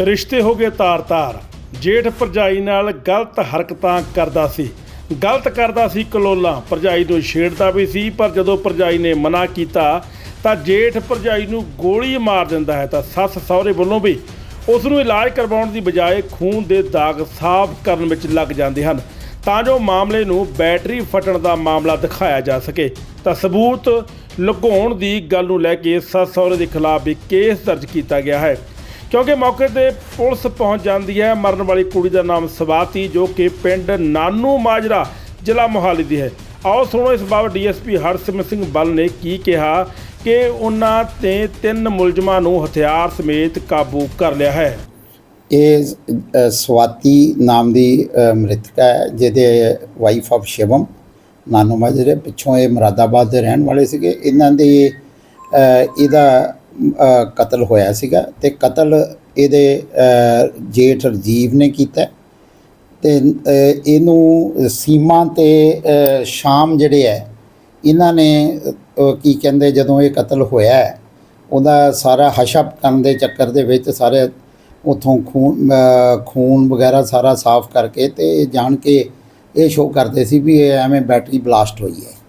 ਰਿਸ਼ਤੇ ਹੋ ਗਏ ਤਾਰ-ਤਾਰ। ਜੇਠ ਭਰਜਾਈ ਨਾਲ ਗਲਤ ਹਰਕਤਾਂ ਕਰਦਾ ਸੀ। ਗਲਤ ਕਰਦਾ ਸੀ ਕਲੋਲਾਂ। ਭਰਜਾਈ ਨੂੰ ਛੇੜਦਾ ਵੀ ਸੀ, ਪਰ ਜਦੋਂ ਭਰਜਾਈ ਨੇ ਮਨਾ ਕੀਤਾ, ਤਾਂ ਜੇਠ ਭਰਜਾਈ ਨੂੰ ਗੋਲੀ ਮਾਰ ਦਿੰਦਾ ਹੈ। ਤਾਂ ਸੱਸ ਸਹੁਰੇ ਵੱਲੋਂ ਵੀ ਉਸ ਨੂੰ ਇਲਾਜ ਕਰਵਾਉਣ ਦੀ ਬਜਾਏ ਖੂਨ ਦੇ ਦਾਗ ਸਾਫ਼ ਕਰਨ ਵਿੱਚ ਲੱਗ ਜਾਂਦੇ ਹਨ। ਤਾਂ ਜੋ ਮਾਮਲੇ ਨੂੰ ਬੈਟਰੀ ਫਟਣ ਦਾ ਮਾਮਲਾ ਦਿਖਾਇਆ ਜਾ ਸਕੇ। ਤਾਂ ਸਬੂਤ ਲੁਕਾਉਣ ਦੀ ਗੱਲ ਨੂੰ ਲੈ ਕੇ ਸੱਸ ਸਹੁਰੇ ਦੇ ਖਿਲਾਫ ਵੀ ਕੇਸ ਦਰਜ ਕੀਤਾ ਗਿਆ ਹੈ। ਕਿਉਂਕਿ ਮੌਕੇ ਤੇ ਪੁਲਿਸ ਪਹੁੰਚ ਜਾਂਦੀ ਹੈ ਮਰਨ ਵਾਲੀ ਕੁੜੀ ਦਾ ਨਾਮ ਸਵਾਤੀ ਜੋ ਕਿ ਪਿੰਡ ਨਾਨੂ ਮਾਜਰਾ ਜ਼ਿਲ੍ਹਾ ਮੋਹਾਲੀ ਦੀ ਹੈ। ਆਓ ਸੁਣੋ ਇਸ ਬਾਬਤ ਡੀਐਸਪੀ ਹਰਸਿਮਰਤ ਸਿੰਘ ਬੱਲ ਨੇ ਕੀ ਕਿਹਾ ਕਿ ਉਹਨਾਂ ਤੇ ਤਿੰਨ ਮੁਲਜ਼ਮਾਂ ਨੂੰ ਹਥਿਆਰ ਸਮੇਤ ਕਾਬੂ ਕਰ ਲਿਆ ਹੈ। ਇਹ ਅ, ਸਵਾਤੀ ਨਾਮ ਦੀ ਅ, ਮ੍ਰਿਤਕਾ ਹੈ ਜਿਹਦੇ ਵਾਈਫ ਆਫ ਸ਼ਿਵਮ ਨਾਨੂ ਮਾਜਰੇ ਪਿੱਛੋਂ ਇਹ ਮੁਰਾਦਾਬਾਦ ਦੇ ਰਹਿਣ ਵਾਲੇ ਸੀਗੇ। ਇਹਨਾਂ ਦੇ ਅ, ਇਹਦਾ ਕਤਲ ਹੋਇਆ ਸੀਗਾ ਤੇ ਕਤਲ ਇਹਦੇ ਜੇਠ ਰਜੀਵ ਨੇ ਕੀਤਾ। ਤੇ ਇਹਨੂੰ ਸੀਮਾ ਤੇ ਸ਼ਾਮ ਜਿਹੜੇ ਹੈ ਇਹਨਾਂ ਨੇ ਕੀ ਕਹਿੰਦੇ ਜਦੋਂ ਇਹ ਕਤਲ ਹੋਇਆ ਉਹਦਾ ਸਾਰਾ ਹਸ਼ਪ ਕਰਨ ਦੇ ਚੱਕਰ ਦੇ ਵਿੱਚ ਸਾਰੇ ਉਥੋਂ ਖੂਨ ਖੂਨ ਵਗੈਰਾ ਸਾਰਾ ਸਾਫ਼ ਕਰਕੇ ਤੇ ਇਹ ਜਾਣ ਕੇ ਇਹ ਸ਼ੋਅ ਕਰਦੇ ਸੀ ਵੀ ਇਹ ਐਵੇਂ ਬੈਟਰੀ ਬਲਾਸਟ ਹੋਈ ਹੈ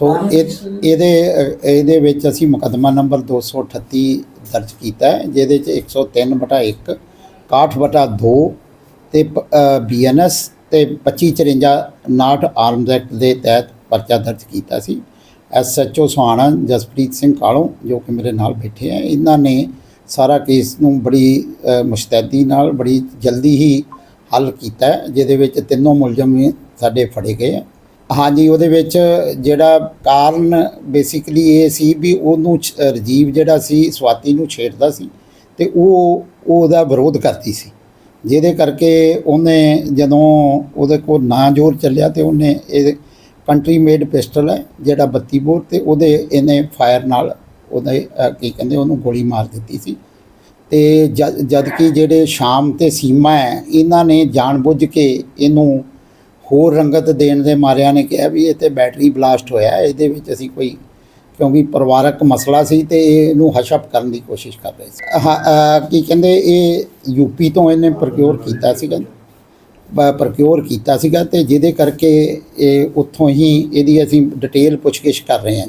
ਸੋ ਇਹ ਇਹਦੇ ਇਹਦੇ ਵਿੱਚ ਅਸੀਂ ਮੁਕੱਦਮਾ ਨੰਬਰ 238 ਦਰਜ ਕੀਤਾ ਹੈ, ਜਿਹਦੇ ਚ 103 ਬਟਾ 1 61 ਬਟਾ 2 ਤੇ ਬੀਐਨਐਸ ਤੇ 2554 ਨਾਟ ਆਰਮਜ਼ ਐਕਟ ਦੇ ਤਹਿਤ ਪਰਚਾ ਦਰਜ ਕੀਤਾ ਸੀ। ਐਸਐਚਓ ਸੁਹਾਣਾ ਜਸਪ੍ਰੀਤ ਸਿੰਘ ਕਾਲੋਂ, ਜੋ ਕਿ ਮੇਰੇ ਨਾਲ ਬੈਠੇ ਆ ਇਹਨਾਂ ਨੇ ਸਾਰਾ ਕੇਸ ਨੂੰ ਬੜੀ ਮੁਸ਼ਤੈਦੀ ਨਾਲ ਬੜੀ ਜਲਦੀ ਹੀ ਹੱਲ ਕੀਤਾ ਜਿਹਦੇ ਵਿੱਚ ਤਿੰਨੋਂ ਮੁਲਜ਼ਮ ਵੀ ਸਾਡੇ ਫੜੇ ਗਏ ਆ ਹਾਂਜੀ, ਉਹਦੇ ਵਿੱਚ ਜਿਹੜਾ ਕਾਰਨ ਬੇਸਿਕਲੀ ਇਹ ਸੀ ਵੀ ਉਹਨੂੰ ਛ- ਰਾਜੀਵ ਜਿਹੜਾ ਸੀ, ਸਵਾਤੀ ਨੂੰ ਛੇੜਦਾ ਸੀ ਤੇ ਉਹ, ਉਹਦਾ ਵਿਰੋਧ ਕਰਦੀ ਸੀ। ਜਿਹਦੇ ਕਰਕੇ ਉਹਨੇ ਜਦੋਂ ਉਹਦੇ ਕੋਲ ਨਾ ਜ਼ੋਰ ਚੱਲਿਆ ਤੇ ਉਹਨੇ ਇਹ ਕੰਟਰੀ ਮੇਡ ਪਿਸਟਲ ਹੈ, ਜਿਹੜਾ 32 ਬੋਰ ਤੇ ਉਹਦੇ ਇਹਨੇ ਫਾਇਰ ਨਾਲ ਉਹਦੇ ਕੀ ਕਹਿੰਦੇ ਉਹਨੂੰ ਗੋਲੀ ਮਾਰ ਦਿੱਤੀ ਸੀ। ਤੇ ਜਦ ਜਦ ਕਿ ਜਿਹੜੇ ਸ਼ਾਮ ਤੇ ਸੀਮਾ ਹੈ, ਇਹਨਾਂ ਨੇ ਜਾਣਬੁੱਝ ਕੇ ਇਹਨੂੰ ਹੋਰ ਰੰਗਤ ਦੇਣ ਦੇ ਮਾਰਿਆ ਨੇ ਕਿਹਾ ਵੀ ਇਹ ਤੇ ਬੈਟਰੀ ਬਲਾਸਟ ਹੋਇਆ ਇਹਦੇ ਵਿੱਚ ਅਸੀਂ ਕੋਈ ਕਿਉਂਕਿ ਪਰਿਵਾਰਕ ਮਸਲਾ ਸੀ ਤੇ ਇਹਨੂੰ ਹਸ਼ਪ ਕਰਨ ਦੀ ਕੋਸ਼ਿਸ਼ ਕਰ ਰਹੇ ਸੀ। ਹਾਂ, ਕੀ ਕਹਿੰਦੇ ਇਹ ਯੂਪੀ ਤੋਂ ਇਹਨੇ ਪ੍ਰੋਕਿਉਰ ਕੀਤਾ ਸੀਗਾ। ਪ੍ਰੋਕਿਉਰ ਕੀਤਾ ਸੀਗਾ ਤੇ ਜਿਹਦੇ ਕਰਕੇ ਇਹ ਉੱਥੋਂ ਹੀ ਇਹਦੀ ਅਸੀਂ ਡਿਟੇਲ ਪੁੱਛਗਿੱਛ ਕਰ ਰਹੇ ਹਾਂ ਜੀ।